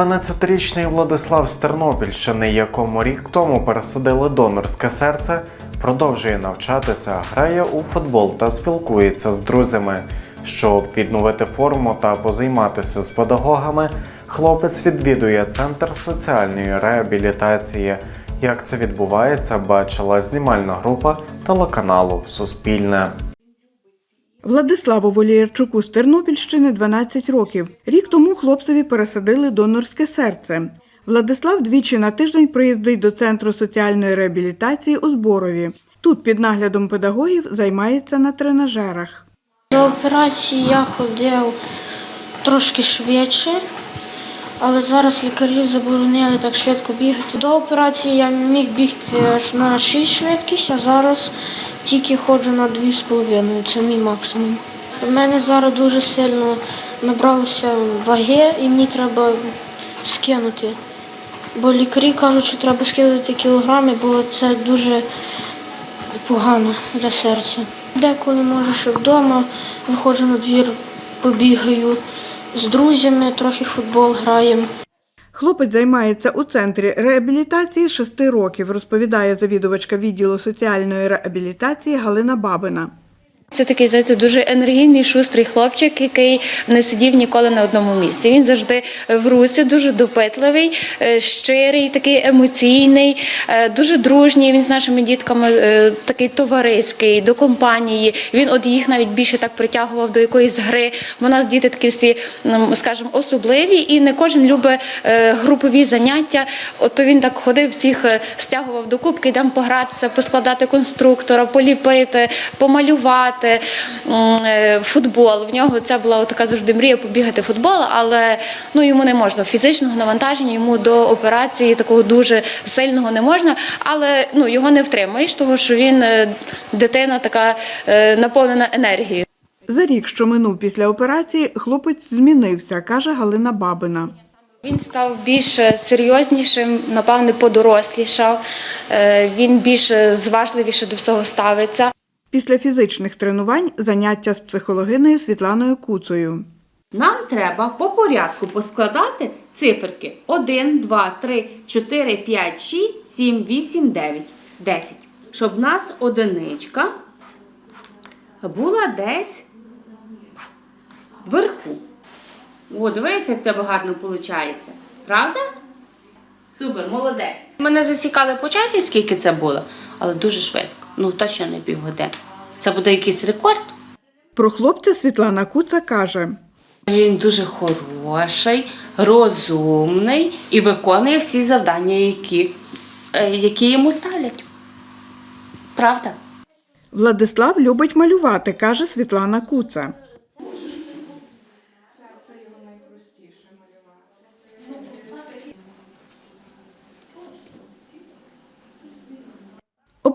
12-річний Владислав з Тернопільщини, якому рік тому пересадили донорське серце, продовжує навчатися, грає у футбол та спілкується з друзями. Щоб відновити форму та позайматися з педагогами, хлопець відвідує центр соціальної реабілітації. Як це відбувається, бачила знімальна група телеканалу Суспільне. Владиславу Воліярчуку з Тернопільщини 12 років. Рік тому хлопцеві пересадили донорське серце. Владислав двічі на тиждень приїздить до центру соціальної реабілітації у Зборові. Тут під наглядом педагогів займається на тренажерах. До операції я ходив трошки швидше, але зараз лікарі заборонили так швидко бігати. До операції я міг бігти на 6 швидкість, а зараз тільки ходжу на 2,5. Це мій максимум. У мене зараз дуже сильно набралося ваги і мені треба скинути. Бо лікарі кажуть, що треба скидати кілограми, бо це дуже погано для серця. Деколи можу ще вдома, виходжу на двір, побігаю з друзями, трохи футбол граємо. Хлопець займається у центрі реабілітації з 6 років, розповідає завідувачка відділу соціальної реабілітації Галина Бабина. Це такий знаєте, дуже енергійний, шустрий хлопчик, який не сидів ніколи на одному місці. Він завжди в русі, дуже допитливий, е, щирий, такий емоційний, е, дуже дружній. Він з нашими дітками е, такий товариський, до компанії. Він от їх навіть більше так притягував до якоїсь гри. Бо у нас діти такі всі, м, скажімо, особливі, і не кожен любить групові заняття. От то він так ходив, всіх стягував до кубки, йдемо погратися, поскладати конструктора, поліпити, помалювати. М, е, Футбол. В нього це була така завжди мрія побігати в футбол, але ну, йому не можна. Фізичного навантаження йому до операції такого дуже сильного не можна, але ну, його не втримаєш, того що він е, дитина така е, наповнена енергією. За рік, що минув після операції, хлопець змінився, каже Галина Бабина. Він став більш серйознішим, напевне, подорослішав. Він більш зважливіше до всього ставиться. Після фізичних тренувань заняття з психологиною Світланою Куцею. Нам треба по порядку поскладати циферки 1, 2, 3, 4, 5, 6, 7, 8, 9, 10. Щоб в нас одиничка була десь вверху. О, дивись, як тебе гарно виходить. Правда? Супер, молодець. Мене засікали по часі, скільки це було, але дуже швидко. Ну, точно не півгодини. Це буде якийсь рекорд. Про хлопця Світлана Куца каже. Він дуже хороший, розумний і виконує всі завдання, які, е, які йому ставлять. Правда? Владислав любить малювати, каже Світлана Куца.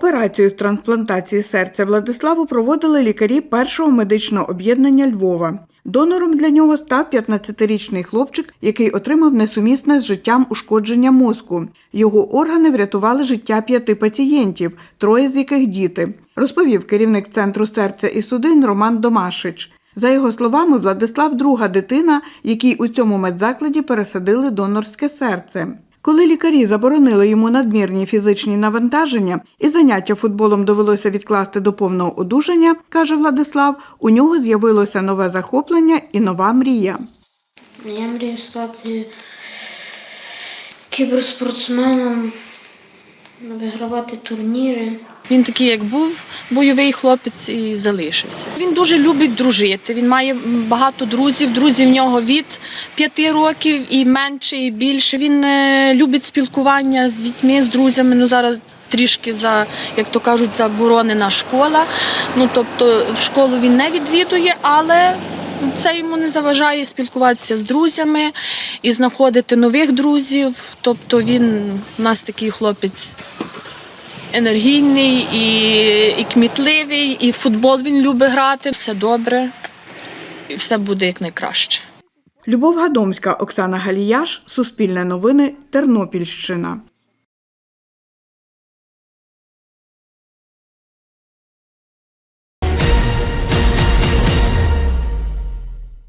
Операцію з трансплантації серця Владиславу проводили лікарі першого медичного об'єднання Львова. Донором для нього став 15-річний хлопчик, який отримав несумісне з життям ушкодження мозку. Його органи врятували життя п'яти пацієнтів, троє з яких діти, розповів керівник центру серця і судин Роман Домашич. За його словами, Владислав друга дитина, якій у цьому медзакладі пересадили донорське серце. Коли лікарі заборонили йому надмірні фізичні навантаження і заняття футболом довелося відкласти до повного одужання, каже Владислав, у нього з'явилося нове захоплення і нова мрія. Я мрію стати кіберспортсменом, вигравати турніри. Він такий, як був бойовий хлопець, і залишився. Він дуже любить дружити. Він має багато друзів. Друзі в нього від п'яти років і менше, і більше. Він е, любить спілкування з дітьми, з друзями. Ну зараз трішки за, як то кажуть, заборонена школа. Ну тобто в школу він не відвідує, але. Це йому не заважає спілкуватися з друзями і знаходити нових друзів. Тобто він у нас такий хлопець енергійний і, і кмітливий, і в футбол він любить грати. Все добре, і все буде як найкраще. Любов Гадомська, Оксана Галіяш, Суспільне новини, Тернопільщина.